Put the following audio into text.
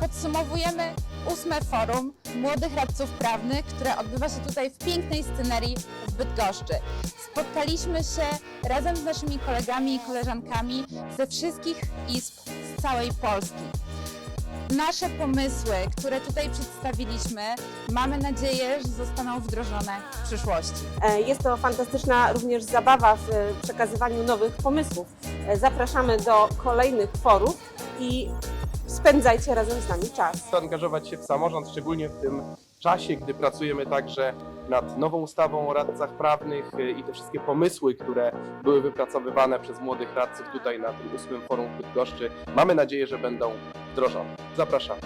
podsumowujemy ósme forum młodych radców prawnych, które odbywa się tutaj w pięknej scenerii w Bydgoszczy. Spotkaliśmy się razem z naszymi kolegami i koleżankami ze wszystkich izb z całej Polski. Nasze pomysły, które tutaj przedstawiliśmy, mamy nadzieję, że zostaną wdrożone w przyszłości. E, Jest to fantastyczna również zabawa w e, przekazywaniu nowych pomysłów. E, Zapraszamy do kolejnych forów i spędzajcie razem z nami czas. zaangażować się w samorząd, szczególnie w tym czasie, gdy pracujemy także nad nową ustawą o radcach prawnych i te wszystkie pomysły, które były wypracowywane przez młodych radców tutaj na tym ósmym forum w Bydgoszczy. Mamy nadzieję, że będą wdrożone. Zapraszam.